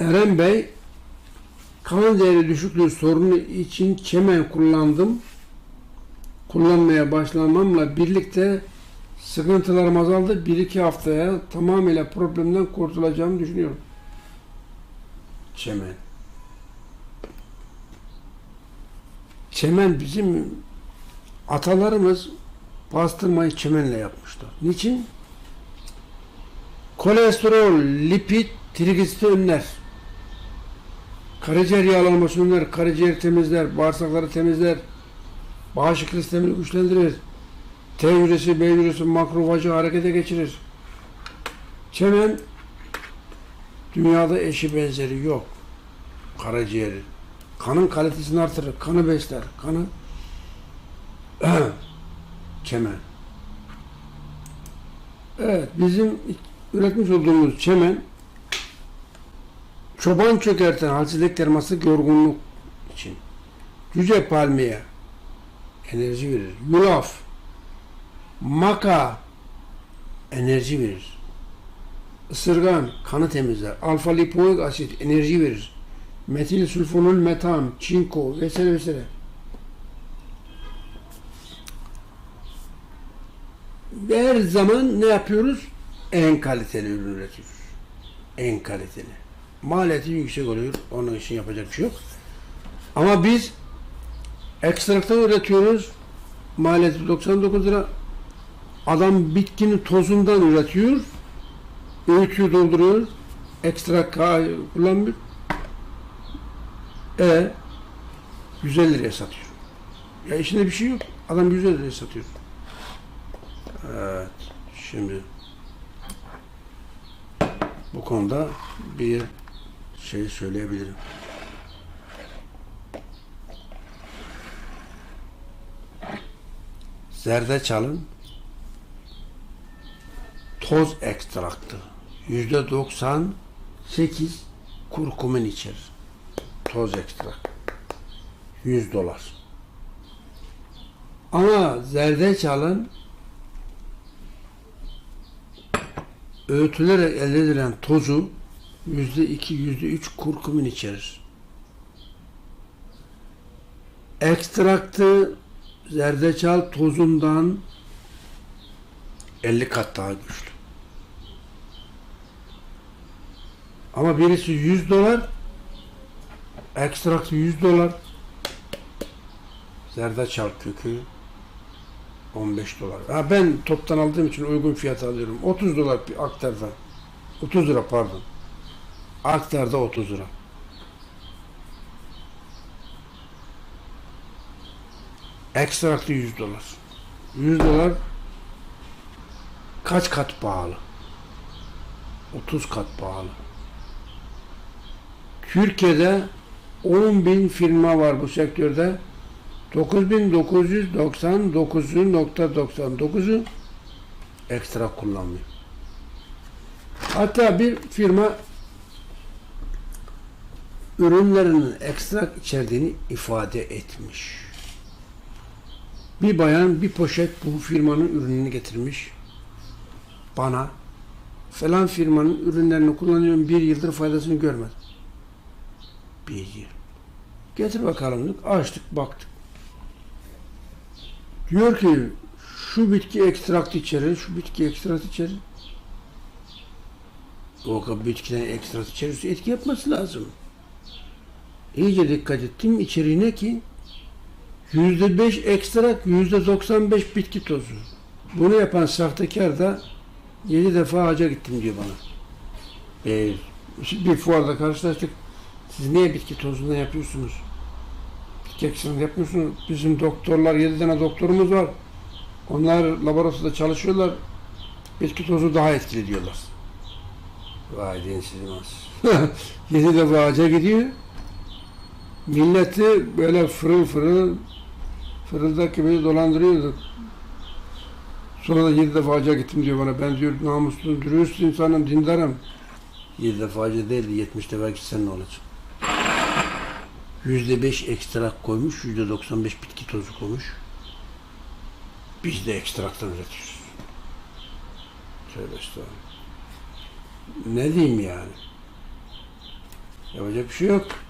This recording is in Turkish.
Eren Bey, kan değeri düşüklüğü sorunu için çemen kullandım. Kullanmaya başlamamla birlikte sıkıntılarım azaldı. Bir iki haftaya tamamıyla problemden kurtulacağımı düşünüyorum. Çemen. Çemen bizim atalarımız pastırmayı çemenle yapmışlar. Niçin? Kolesterol, lipid, trigliserit önler. Karaciğer yağlanmasını önler, karaciğer temizler, bağırsakları temizler, bağışıklık sistemini güçlendirir. T hücresi, B hücresi, makrofajı harekete geçirir. Çemen dünyada eşi benzeri yok. Karaciğeri. Kanın kalitesini artırır, kanı besler, kanı çemen. Evet, bizim üretmiş olduğumuz çemen çoban çökerten halsizlik terması yorgunluk için. Cüce palmiye enerji verir. Yulaf, maka enerji verir. Isırgan kanı temizler. Alfa lipoik asit enerji verir. Metil sülfonul metan, çinko vesaire vesaire. Her zaman ne yapıyoruz? En kaliteli ürün üretiyoruz. En kaliteli. Maliyeti yüksek oluyor. Onun için yapacak bir şey yok. Ama biz ekstraktan üretiyoruz. Maliyeti 99 lira. Adam bitkinin tozundan üretiyor. Öğütüyor, dolduruyor. Ekstrak ka- kullanmıyor. E 150 liraya satıyor. Ya içinde bir şey yok. Adam 150 liraya satıyor. Evet. Şimdi bu konuda bir şey söyleyebilirim. Zerdeçalın toz ekstraktı. Yüzde 98 kurkumin içerir. Toz ekstrak. 100 dolar. Ama zerdeçalın öğütülerek elde edilen tozu yüzde iki, yüzde üç kurkumin içerir. Ekstraktı zerdeçal tozundan 50 kat daha güçlü. Ama birisi 100 dolar, ekstraktı 100 dolar, zerdeçal kökü 15 dolar. Ha ben toptan aldığım için uygun fiyata alıyorum. 30 dolar bir aktardan. 30 lira pardon. Aktarda 30 lira. Ekstraktı 100 dolar. 100 dolar kaç kat pahalı? 30 kat pahalı. Türkiye'de 10 bin firma var bu sektörde. 9999'u ekstra kullanmıyor. Hatta bir firma ürünlerinin ekstra içerdiğini ifade etmiş. Bir bayan bir poşet bu firmanın ürününü getirmiş. Bana falan firmanın ürünlerini kullanıyorum bir yıldır faydasını görmedim. Bir yıl. Getir bakalım dedik. Açtık baktık. Diyor ki şu bitki ekstrakt içerir, şu bitki ekstrakt içerir. O bitkiden ekstrakt içerirse etki yapması lazım. İyice dikkat ettim içeriğine ki yüzde beş ekstrak, yüzde doksan beş bitki tozu. Bunu yapan sahtekar da yedi defa hacca gittim diyor bana. Ee, bir fuarda karşılaştık. Siz niye bitki tozundan yapıyorsunuz? Bitki yapmıyorsunuz. Bizim doktorlar, yedi tane doktorumuz var. Onlar laboratuvarda çalışıyorlar. Bitki tozu daha etkili diyorlar. Vay az. yedi defa hacca gidiyor. Milleti böyle fırıl fırıl fırıldak gibi dolandırıyordu. Sonra da yedi defa hacca gittim diyor bana. Ben diyor namuslu, dürüst insanım, dindarım. Yedi defa hacca değil, yetmiş defa gitsen ne olacak? Yüzde beş ekstrak koymuş, yüzde doksan beş bitki tozu koymuş. Biz de ekstraktan üretiyoruz. Tövbe estağfurullah. Ne diyeyim yani? Yapacak bir şey yok.